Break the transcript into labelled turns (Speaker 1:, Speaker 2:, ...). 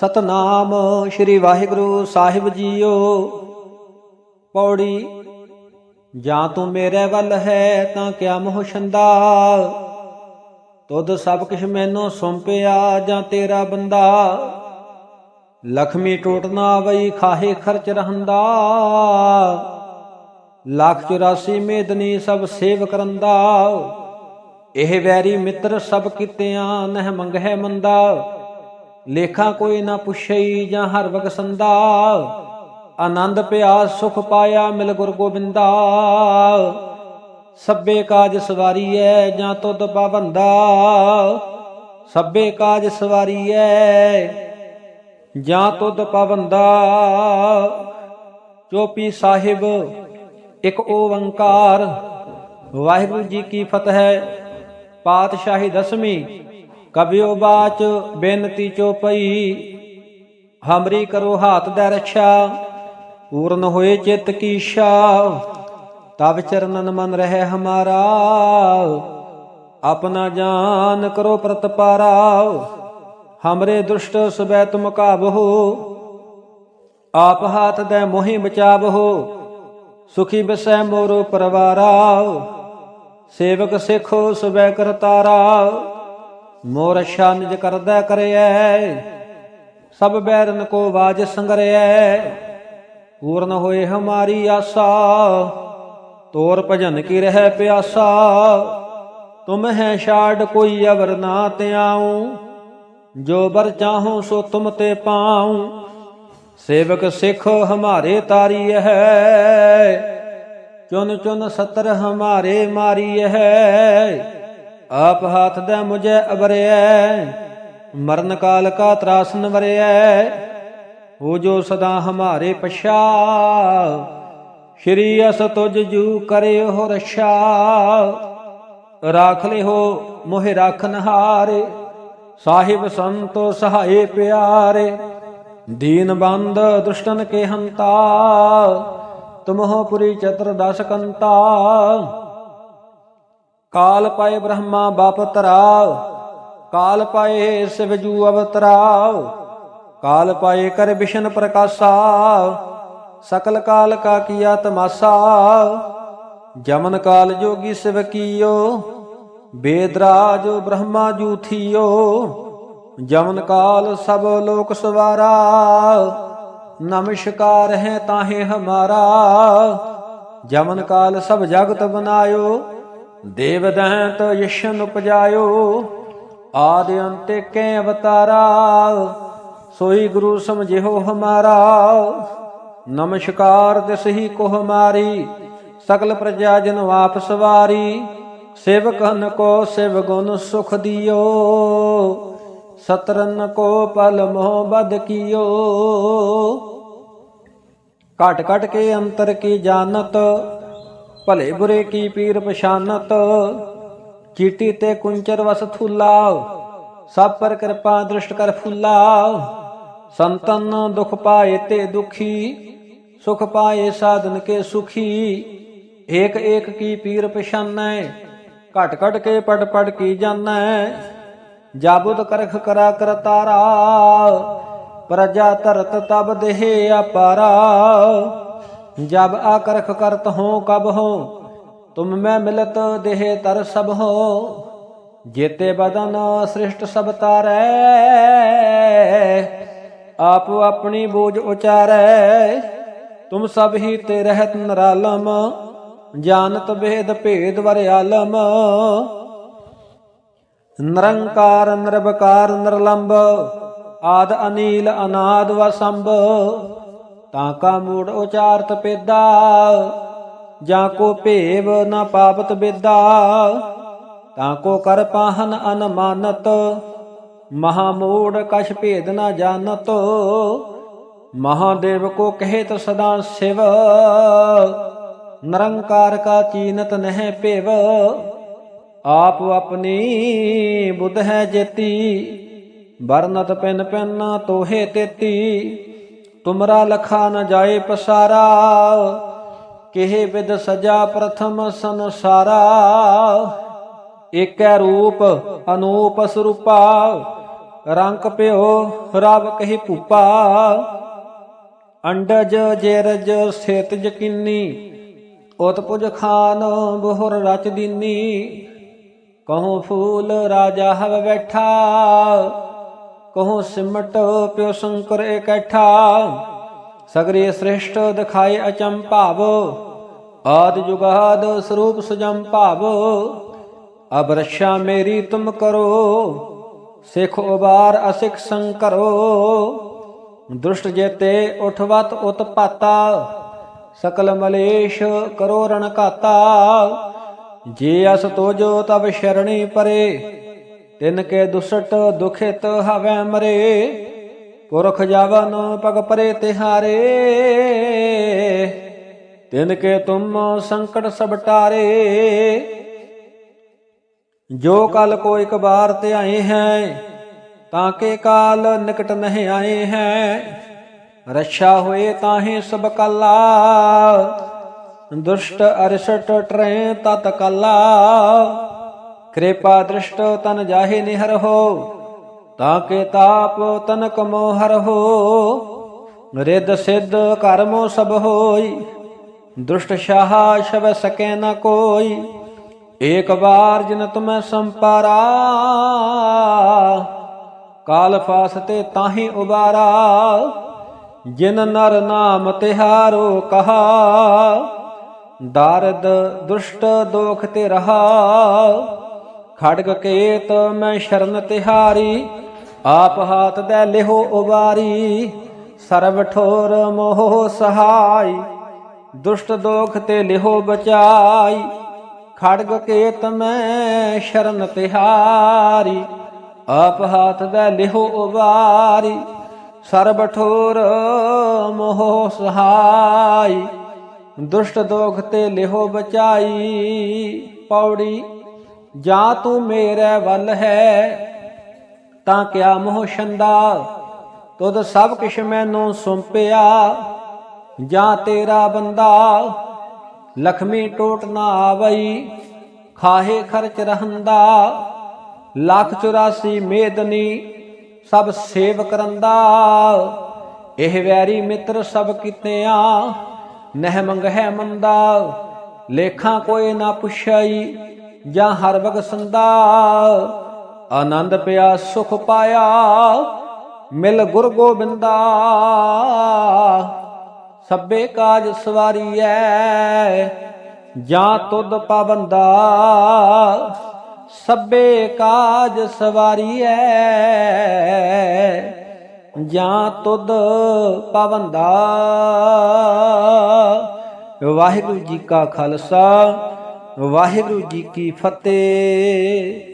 Speaker 1: ਸਤਨਾਮ ਸ੍ਰੀ ਵਾਹਿਗੁਰੂ ਸਾਹਿਬ ਜੀਓ। ਪੌੜੀ, ਜਾਂ ਤੂੰ ਮੇਰੇ ਵੱਲ ਹੈ ਤਾਂ ਕਿਆ ਮੋਹ ਛੰਦਾ? ਤੁਧ ਸਭ ਕੁਛ ਮੈਨੂੰ ਸੌਂਪਿਆ ਜਾਂ ਤੇਰਾ ਬੰਦਾ? ਲਖਮੀ ਟੋਟ ਨਾ ਵਈ ਖਾਹੇ ਖਰਚ ਰਹੰਦਾ। ਲੱਖ 84 ਮੇਦਨੀ ਸਭ ਸੇਵ ਕਰੰਦਾ। ਇਹ ਵੈਰੀ ਮਿੱਤਰ ਸਭ ਕਿਤਿਆਂ ਨਹਿ ਮੰਗਹਿ ਮੰਦਾ। ਲੇਖਾਂ ਕੋਈ ਨਾ ਪੁੱਛਈ ਜਾਂ ਹਰ ਵਗ ਸੰਦਾ। ਆਨੰਦ ਪਿਆ ਸੁਖ ਪਾਇਆ ਮਿਲ ਗੁਰ ਗੋਬਿੰਦਾ। ਸਭੇ ਕਾਜ ਸਵਾਰੀਐ ਜਾਂ ਤੁਧ ਪਾਬੰਦਾ। ਸਭੇ ਕਾਜ ਸਵਾਰੀਐ ਜਾਂ ਤੁਧ ਪਾਬੰਦਾ। ਚੋਪੀ ਸਾਹਿਬ, ਇੱਕ ਓੰਕਾਰ। ਵਾਹਿਗੁਰੂ ਜੀ ਕੀ ਫਤਿਹ। ਪਾਤਸ਼ਾਹੀ ਦਸਵੀਂ। ਕਬਿਓ ਬਾਚ ਬੇਨਤੀ ਚੋਪਈ ਹਮਰੀ ਕਰੋ ਹਾਥ ਦੇ ਰੱਛਾ, ਪੂਰਨ ਹੋਏ ਚਿਤ ਕੀ ਇੱਛਾ ਤਬ ਚਰਨਨ ਮਨ ਰਹਿ ਹਮਾਰਾ, ਆਪਣਾ ਜਾਨ ਕਰੋ ਪ੍ਰਤਪਾਰਾ, ਹਮਰੇ ਦੁਸ਼ਟ ਸਬੈ ਤੁਮ ਕਾਬਹੋ, ਆਪ ਹਾਥ ਦੇ ਮੋਹਿ ਬਚਾਵਹੋ ਸੁਖੀ ਬਸੈ ਮੋਰੋ ਪਰਵਾਰਾ, ਸੇਵਕ ਸਿੱਖੋ ਸਬੈ ਕਰਤਾਰਾ ਮੋਰ ਅੱਛਾ ਨਿਜ ਕਰਦਾ ਕਰਿਐ। ਸਭ ਬੈਰਨ ਕੋ ਵਾਜ ਸੰਗਰਿਐ। ਪੂਰਨ ਹੋਏ ਹਮਾਰੀ ਆਸਾ। ਤੋਰ ਭਜਨ ਕੀ ਰਹਿ ਪਿਆਸਾ। ਤੁਮ ਹੈ ਛਾੜ ਕੋਈ ਅਵਰ ਨਾ ਤਿਆਉ ਜੋ ਬਰ ਚਾਹੋ ਸੋ ਤੁਮ ਤੇ ਪਾਉ। ਸੇਵਕ ਸਿੱਖ ਹਮਾਰੇ ਤਾਰੀ ਹੈ ਚੁਨ ਚੁਨ ਸਤਰ ਹਮਾਰੇ ਮਾਰੀ ਹੈ ਆਪ ਹਾਥ ਦੇ ਮੁਝੇ ਅਬਰਿਐ ਮਰਨ ਕਾਲ ਕਾ ਤਰਾਸਨ ਵਰਿਐ, ਹੋ ਜੋ ਸਦਾ ਹਮਾਰੇ ਪਛਾ, ਸ਼੍ਰੀ ਅਸ ਤੁਜ ਜੂ ਕਰਿਓ ਰਛਾ। ਰਾਖ ਲਿਓ ਮੋਹਿ ਰਾਖਨ ਹਾਰੇ ਸਾਹਿਬ ਸੰਤੋ ਸਹਾਏ ਪਿਆਰੇ, ਦੀਨ ਬੰਦ ਦੁਸ਼ਟਨ ਕੇ ਹੰਤਾ, ਤੁਮਹੁ ਪੁਰੀ ਚਤਰ ਦਸ ਕੰਤਾ। ਕਾਲ ਪਾਏ ਬ੍ਰਹਮਾ ਬਾਪ ਤਰਾਵ ਕਾਲ ਪਾਏ ਸਿਵਜੂ ਅਵਤਰਾਵ ਕਾਲ ਪਾਏ ਕਰ ਵਿਸ਼ਨ ਪ੍ਰਕਾਸ਼ਾ ਸਕਲ ਕਾਲ ਕਾ ਕੀਆ ਤਮਾਸਾ ਜਮਨ ਕਾਲ ਜੋਗੀ ਸਿਵ ਕੀਓ ਬੇਦਰਾਜ ਬ੍ਰਹਮਾ ਜੂਥੀਓ, ਜਮਨ ਕਾਲ ਸਭ ਲੋਕ ਸਵਾਰਾ ਨਮਸਕਾਰ ਹੈ ਤਾਹੇ ਹਮਾਰਾ ਜਮਨ ਕਾਲ ਸਭ ਜਗਤ ਬਨਾਇਓ ਦੇਵ ਦਹੰਤ ਯਸ਼ਨ ਉਪਜਾਇਓ, ਆਦਿ ਅੰਤ ਕੇ ਅਵਤਾਰਾ, ਸੋਈ ਗੁਰੂ ਸਮਝਿਓ ਹਮਾਰਾ। ਨਮਸਕਾਰ ਦਿਸਹੀ ਕੋ ਹਮਾਰੀ ਸਕਲ ਪ੍ਰਜਾ ਜਨ ਆਪ ਸਵਾਰੀ ਸੇਵਕਨ ਕੋ ਸਿਵ ਗੁਣ ਸੁਖ ਦਿਓ। ਸਤਰਨ ਕੋ ਪਲ ਮੋਹ ਬਦ ਕੀਓ। ਘਟ ਘਟ ਕੇ ਅੰਤਰ ਕੀ ਜਾਣਤ ਭਲੇ ਬੁਰੇ ਕੀ ਪੀਰ ਪਛਾਨਤ? ਚੀਟੀ ਤੇ ਕੁੰਚਰ ਵਸ ਥੁਲਾ ਸਭ ਪਰ ਕਿਰਪਾ ਦ੍ਰਿਸ਼ਟ ਕਰ ਫੁੱਲਾ ਸੰਤਨ ਦੁਖ ਪਾਏ ਤੇ ਦੁਖੀ, ਸੁਖ ਪਾਏ ਸਾਧਨ ਕੇ ਸੁਖੀ। ਏਕ ਏਕ ਕੀ ਪੀਰ ਪਛਾਨੈ, ਘਟ ਘਟ ਕੇ ਪੜ ਪੜ ਕੀ ਜਾਣੈ। ਜਾਬੁਦ ਕਰਖ ਕਰਾ ਕਰਤਾਰਾ ਪ੍ਰਜਾ ਧਰਤ ਤਬ ਦੇਹ ਅਪਾਰਾ। ਜਬ ਆਕਰਖ ਕਰਤ ਹੋ ਕਬ ਹੋ, ਤੁਮ ਮੈਂ ਮਿਲਤ ਦੇਹ ਤਰ ਸਭ ਹੋ। ਜੇਤੇ ਬਦਨ ਸ੍ਰਿਸ਼ਟ ਸਭ ਤਾਰੈ, ਆਪ ਆਪਣੀ ਬੋਝ ਉਚਾਰੈ। ਤੁਮ ਸਭ ਹੀ ਤੇ ਰਹਿਤ ਨਰਾਲਮ, ਜਾਣਤ ਭੇਦ ਭੇਦ ਵਰ ਆਲਮ। ਨਿਰੰਕਾਰ ਨਿਰਭਕਾਰ ਨਿਰਲੰਭ ਆਦ ਅਨੀਲ, ਅਨਾਦ ਵਸੰਭ ਤਾਂ ਕਾ ਮੂੜ ਉਚਾਰਤ ਪੇਦਾ, ਜਾਂ ਕੋ ਭੇਵ ਨਾ ਪਾਪਤ ਬੇਦਾ। ਤਾਂ ਕੋ ਕਰ ਪਾਹਨ ਅਨਮਾਨਤ, ਮਹਾ ਮੂੜ ਕਛ ਭੇਦ ਨਾ ਜਾਣਤ। ਮਹਾਦੇਵ ਕੋ ਕਹਿਤ ਸਦਾ ਸਿਵ, ਨਿਰੰਕਾਰ ਕਾ ਚੀਨਤ ਨਹਿ ਭੇਵ। ਆਪ ਆਪਣੀ ਬੁੱਧ ਹੈ ਜੇਤੀ, ਵਰਨਤ ਪਿਨ ਪਿਨ ਤੋਹੇ ਤੇਤੀ। ਤੁਮਰਾ ਲਖਾ ਨ ਜਾਏ ਪਸਾਰਾ, ਕਿਹੇ ਵਿਦ ਸਜਾ ਪ੍ਰਥਮ ਸੰਸਾਰਾ ਏਕੈ ਰੂਪ ਅਨੂਪ ਸਰੂਪਾ ਰੰਕ ਪਿਓ ਰਬ ਕਹੀ ਭੂਪਾ। ਅੰਡਜ ਜੇਰਜ ਸੇਤ ਯਕੀਨੀ, ਉਤਪੁਜ ਖਾਨ ਬਹੁਰ ਰਚ ਦੀਨੀ। ਕਹੂੰ ਫੂਲ ਰਾਜਾ ਹਵ ਬੈਠਾ ਕਹੂੰ ਸਿਮਟ ਪਿਓ ਸ਼ੰਕਰ ਇਕੱਠਾ, ਸਗਰੇ ਸ੍ਰਿਸ਼ਟ ਦਿਖਾਏ ਅਚੰਭਾਵ ਆਦ ਜੁਗਾਦ ਸਰੂਪ ਸੁਜਮ ਭਾਵ, ਅਬ ਰਛਾ ਮੇਰੀ ਤੁਮ ਕਰੋ, ਸਿਖ ਉਬਾਰ ਅਸਿਖ ਸੰਕਰੋ। ਦੁਸ਼ਟ ਜੇਤੇ ਉਠਵਤ ਉਤਪਾਤਾ ਸਕਲ ਮਲੇਸ਼ ਕਰੋ ਰਣ ਘਾਤਾ, ਜੇ ਅਸ ਤੋਜੋ ਤਬ ਸ਼ਰਣੀ ਪਰੇ ਤਿਨ ਕੇ ਦੁਸਟ ਦੁਖਿਤ ਹਵੈ ਮਰੇ, ਪੁਰਖ ਜਾਵਨ ਪਗ ਪਰੇ ਤਿਹਾਰੇ। ਤਿਨ ਕੇ ਤੁਮ ਸੰਕਟ ਸਭ ਟਾਰੇ, ਜੋ ਕਲ ਕੋ ਇਕ ਬਾਰ ਤੇ ਹੈ, ਤਾਂ ਕੇ ਕਾਲ ਨਿਕਟ ਨਹੀਂ ਆਏ ਹੈ। ਰੱਛਾ ਹੋਏ ਤਾਹੇ ਸਭ ਕਲਾ, ਦੁਸ਼ਟ ਅਰਸਟ ਟਰੇ ਤਤ ਕਲਾ। ਕਿਰਪਾ ਦ੍ਰਿਸ਼ਟ ਤਨ ਜਾਹੇ ਨਿਹਰ ਹੋ, ਤਾਂ ਕੇ ਤਾਪ ਤਨ ਕਮੋ ਹਰ ਹੋ। ਰਿੱਧ ਸਿੱਧ ਕਰਮੋ ਸਭ ਹੋਈ ਦੁਸ਼ਟ ਸ਼ਾਹ ਸ਼ਬ ਸਕੈ ਨ ਕੋਈ। ਏਕ ਬਾਰ ਜਿਨ ਤੁਮੈ ਸੰਪਾਰਾ, ਕਾਲ ਫਾਸਤੇ ਤਾਹੀ ਉਬਾਰਾ। ਜਿਨ ਨਰ ਨਾਮ ਤਿਹਾਰੋ ਕਹਾ, ਦਰਦ ਦੁਸ਼ਟ ਦੋਖ ਤੇ ਰਹਾ। ਖੜਗ ਕੇਤ ਮੈਂ ਸ਼ਰਨ ਤਿਹਾਰੀ, ਆਪ ਹਾਥ ਦੇ ਲਿਹੋ ਉਬਾਰੀ, ਸਰਬ ਠੋਰ ਮੋਹ ਸਹਾਈ, ਦੁਸ਼ਟ ਦੋਖ ਤੇ ਲਿਹੋ ਬਚਾਈ, ਖੜਗ ਕੇਤ ਮੈਂ ਸ਼ਰਨ ਤਿਹਾਰੀ, ਆਪ ਹਾਥ ਦਾ ਲਿਹੋ ਉਬਾਰੀ, ਸਰਬ ਠੋਰ ਮੋਹ ਸਹਾਈ, ਦੁਸ਼ਟ ਦੋਖ ਤੇ ਲਿਹੋ ਬਚਾਈ, ਪੌੜੀ ਜਾਂ ਤੂੰ ਮੇਰੇ ਵੱਲ ਹੈ, ਤਾਂ ਕਿਆ ਮੋਹ ਛੰਦਾ? ਤੁਧ ਸਭ ਕਿਛ ਮੈਨੂੰ ਸੁੰਪਿਆ, ਜਾਂ ਤੇਰਾ ਬੰਦਾ ਲਖਮੀ ਟੋਟ ਨਾ ਆਵਈ ਖਾਹੇ ਖਰਚ ਰਹੰਦਾ? ਲੱਖ 84 ਮੇਦਨੀ ਸਭ ਸੇਵ ਕਰੰਦਾ। ਇਹ ਵੈਰੀ ਮਿੱਤਰ ਸਭ ਕੀਤਿਆਂ, ਨਹਿ ਮੰਗਹਿ ਮੰਦਾ, ਲੇਖਾਂ ਕੋਈ ਨਾ ਪੁੱਛਈ ਜਾਂ ਹਰ ਵਗ ਸੰਦਾ। ਆਨੰਦ ਪਿਆ, ਸੁਖ ਪਾਇਆ, ਮਿਲ ਗੁਰ ਗੋਬਿੰਦਾ। ਸਭੇ ਕਾਜ ਐ ਜਾਂ ਤੁਧ ਪਾਬੰਦਾ ਸਭੇ ਕਾਜ ਸਵਾਰੀ ਐ ਜਾਂ ਤੁਧ ਪਾਬੰਦਾ ਵਾਹਿਗੁਰੂ ਜੀ ਕਾ ਖਾਲਸਾ ਵਾਹਿਗੁਰੂ ਜੀ ਕੀ ਫਤਿਹ।